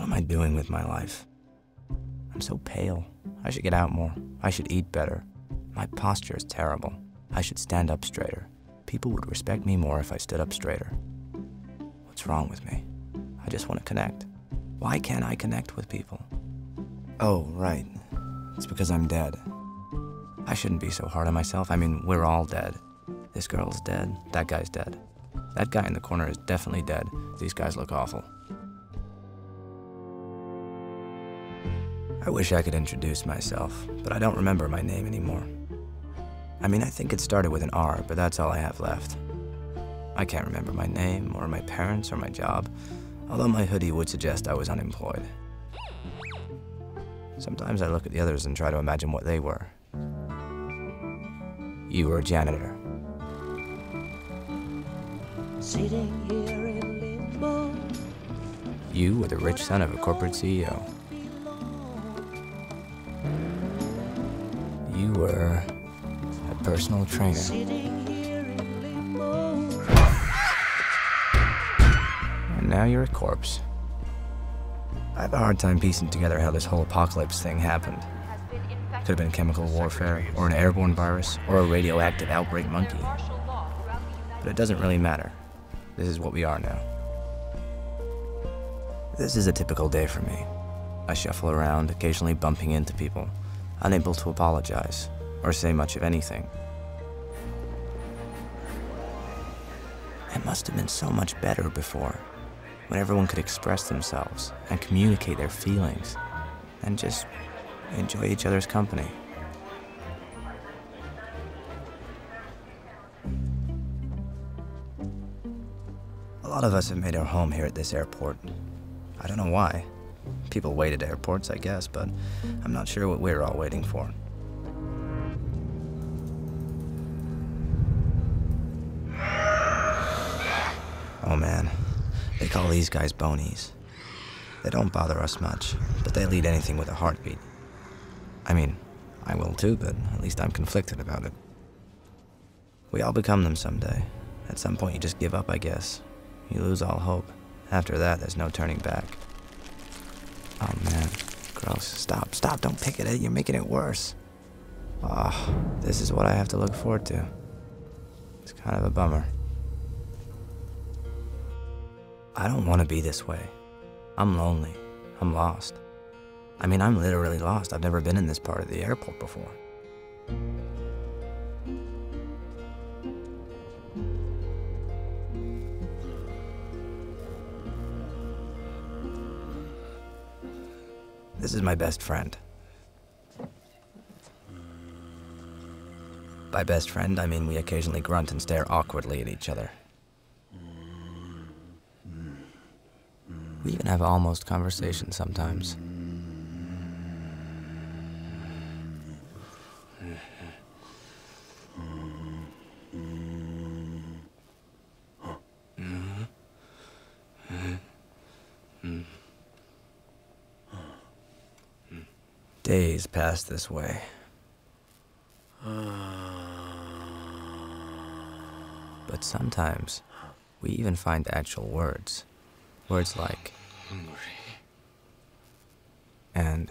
What am I doing with my life? I'm so pale. I should get out more. I should eat better. My posture is terrible. I should stand up straighter. People would respect me more if I stood up straighter. What's wrong with me? I just want to connect. Why can't I connect with people? Oh, right. It's because I'm dead. I shouldn't be so hard on myself. I mean, we're all dead. This girl's dead. That guy's dead. That guy in the corner is definitely dead. These guys look awful. I wish I could introduce myself, but I don't remember my name anymore. I mean, I think it started with an R, but that's all I have left. I can't remember my name, or my parents, or my job, although my hoodie would suggest I was unemployed. Sometimes I look at the others and try to imagine what they were. You were a janitor. Sitting here in limbo. You were the rich son of a corporate CEO. Were a personal trainer. And now you're a corpse. I have a hard time piecing together how this whole apocalypse thing happened. Could have been chemical warfare, or an airborne virus, or a radioactive outbreak monkey. But it doesn't really matter. This is what we are now. This is a typical day for me. I shuffle around, occasionally bumping into people, unable to apologize or say much of anything. It must have been so much better before, when everyone could express themselves and communicate their feelings and just enjoy each other's company. A lot of us have made our home here at this airport. I don't know why. People wait at airports, I guess, but I'm not sure what we're all waiting for. Oh man, they call these guys bonies. They don't bother us much, but they lead anything with a heartbeat. I mean, I will too, but at least I'm conflicted about it. We all become them someday. At some point, you just give up, I guess. You lose all hope. After that, there's no turning back. Oh man, gross. Stop, stop, don't pick at it. You're making it worse. Ah, this is what I have to look forward to. It's kind of a bummer. I don't want to be this way. I'm lonely. I'm lost. I mean, I'm literally lost. I've never been in this part of the airport before. This is my best friend. By best friend, I mean we occasionally grunt and stare awkwardly at each other. We even have almost conversations sometimes. Mm-hmm. Days pass this way. But sometimes we even find actual words. Words like Hungry. and